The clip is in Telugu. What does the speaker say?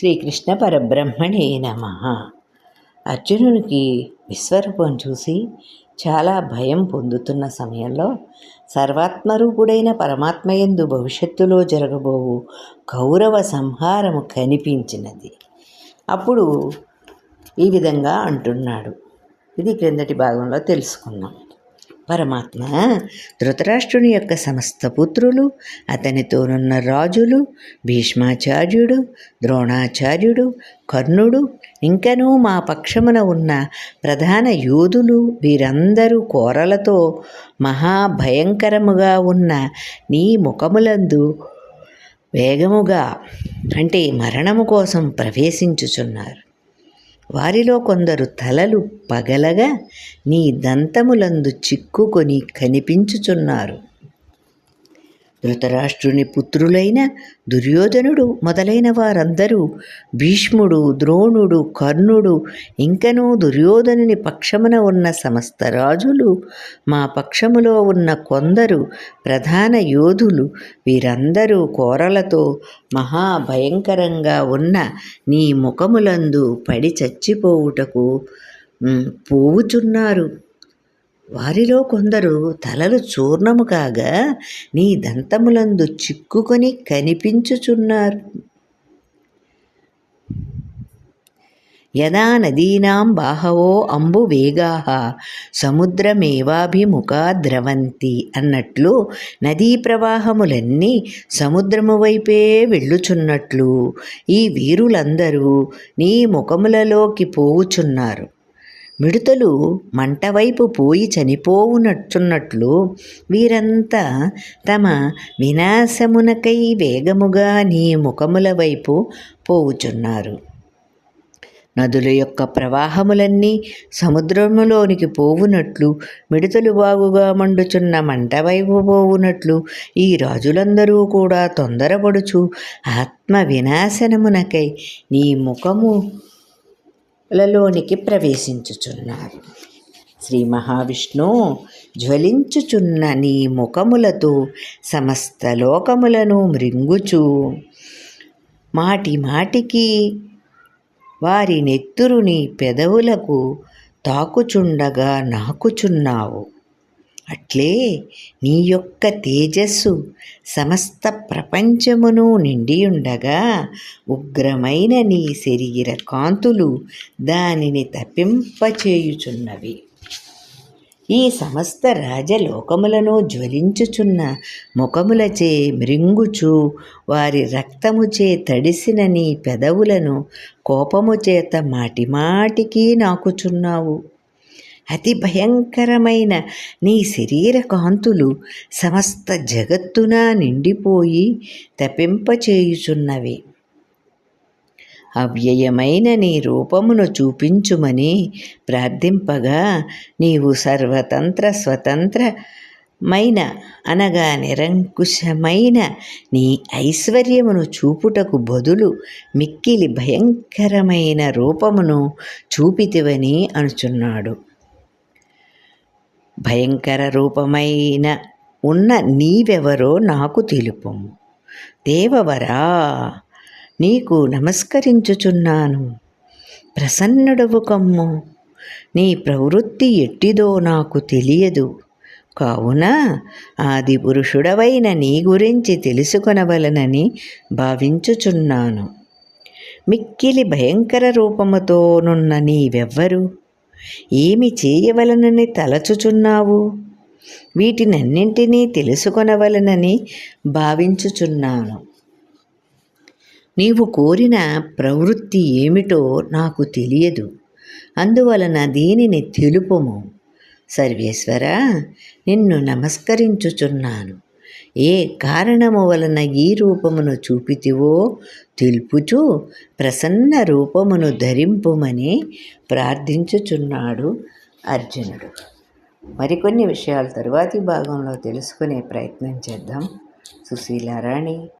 శ్రీకృష్ణ పరబ్రహ్మణే నమ. అర్జునునికి విశ్వరూపం చూసి చాలా భయం పొందుతున్న సమయంలో సర్వాత్మరూపుడైన పరమాత్మయందు భవిష్యత్తులో జరగబోవు కౌరవ సంహారము కనిపించినది. అప్పుడు ఈ విధంగా అంటున్నాడు. ఇది క్రిందటి భాగంలో తెలుసుకున్నాం పరమాత్మ ధృతరాష్ట్రుని యొక్క సమస్త పుత్రులు అతనితోనున్న రాజులు భీష్మాచార్యుడు ద్రోణాచార్యుడు కర్ణుడు ఇంకనూ మా పక్షమున ఉన్న ప్రధాన యోధులు వీరందరూ కోరలతో మహాభయంకరముగా ఉన్న నీ ముఖములందు వేగముగా అంటే మరణము కోసం ప్రవేశించుచున్నారు. వారిలో కొందరు తలలు పగలగా నీ దంతములందు చిక్కుకొని కనిపించుచున్నారు. ధృతరాష్ట్రుని పుత్రులైన దుర్యోధనుడు మొదలైన వారందరూ భీష్ముడు ద్రోణుడు కర్ణుడు ఇంకనూ దుర్యోధనుని పక్షమున ఉన్న సమస్త రాజులు మా పక్షములో ఉన్న కొందరు ప్రధాన యోధులు వీరందరూ కోరలతో మహాభయంకరంగా ఉన్న నీ ముఖములందు పడి చచ్చిపోవుటకు పోవుచున్నారు. వారిలో కొందరు తలలు చూర్ణము కాగా నీ దంతములందు చిక్కుకొని కనిపించుచున్నారు. యదా నదీనాం బాహవో అంబు వేగా సముద్రమేవాభిముఖా ద్రవంతి అన్నట్లు నదీ ప్రవాహములన్నీ సముద్రము వైపే వెళ్ళుచున్నట్లు ఈ వీరులందరూ నీ ముఖములలోకి పోవుచున్నారు. మిడతలు మంటవైపు పోయి చనిపోవునట్టున్నట్లు వీరంతా తమ వినాశమునకై వేగముగా నీ ముఖముల వైపు పోవుచున్నారు. నదుల యొక్క ప్రవాహములన్నీ సముద్రములోనికి పోవునట్లు మిడతలు బాగుగా మండుచున్న మంటవైపు పోవునట్లు ఈ రాజులందరూ కూడా తొందరపడుచు ఆత్మ వినాశనమునకై నీ ముఖము లలోనికి ప్రవేశించుచున్నారు. శ్రీ మహావిష్ణు జ్వలించుచున్న నీ ముఖములతో సమస్త లోకములను మృంగుచు. మాటి మాటికి వారి నెత్తురుని పెదవులకు తాకుచుండగా నాకుచున్నావు. అట్లే నీ యొక్క తేజస్సు సమస్త ప్రపంచమును నిండియుండగా ఉగ్రమైన నీ శరీర కాంతులు దానిని తప్పింపచేయుచున్నవి. ఈ సమస్త రాజలోకములను జ్వలించుచున్న ముఖములచే మృంగుచు వారి రక్తముచే తడిసిన నీ పెదవులను కోపము చేత మాటిమాటికి నాకుచున్నావు. అతి భయంకరమైన నీ శరీర కాంతులు సమస్త జగత్తున నిండిపోయి తపింపచేయుచున్నవి. అవ్యయమైన నీ రూపమును చూపించుమని ప్రార్థింపగా నీవు సర్వతంత్ర స్వతంత్ర మైన అనగా నిరంకుశమైన నీ ఐశ్వర్యమును చూపుటకు బదులు మిక్కిలి భయంకరమైన రూపమును చూపితివని అనుచున్నాడు. భయంకర రూపమైన ఉన్న నీవెవరో నాకు తెలుపు దేవవరా నీకు నమస్కరించుచున్నాను. ప్రసన్నుడవు కమ్ము. నీ ప్రవృత్తి ఎట్టిదో నాకు తెలియదు. కావున ఆది పురుషుడవైన నీ గురించి తెలుసుకొనవలనని భావించుచున్నాను. మిక్కిలి భయంకర రూపముతోనున్న నీవెవ్వరు? ఏమి చేయవలనని తలచుచున్నావు? వీటినన్నింటినీ తెలుసుకొనవలనని భావించుచున్నాను. నీవు కోరిన ప్రవృత్తి ఏమిటో నాకు తెలియదు. అందువలన దీనిని తెలుపుము. సర్వేశ్వర నిన్ను నమస్కరించుచున్నాను. ఏ కారణము వలన ఈ రూపమును చూపితివో? తెలుపుచు ప్రసన్న రూపమును ధరింపుమని ప్రార్థించుచున్నాడు అర్జునుడు. మరికొన్ని విషయాలు తరువాతి భాగంలో తెలుసుకునే ప్రయత్నం చేద్దాం. సుశీలారాణి.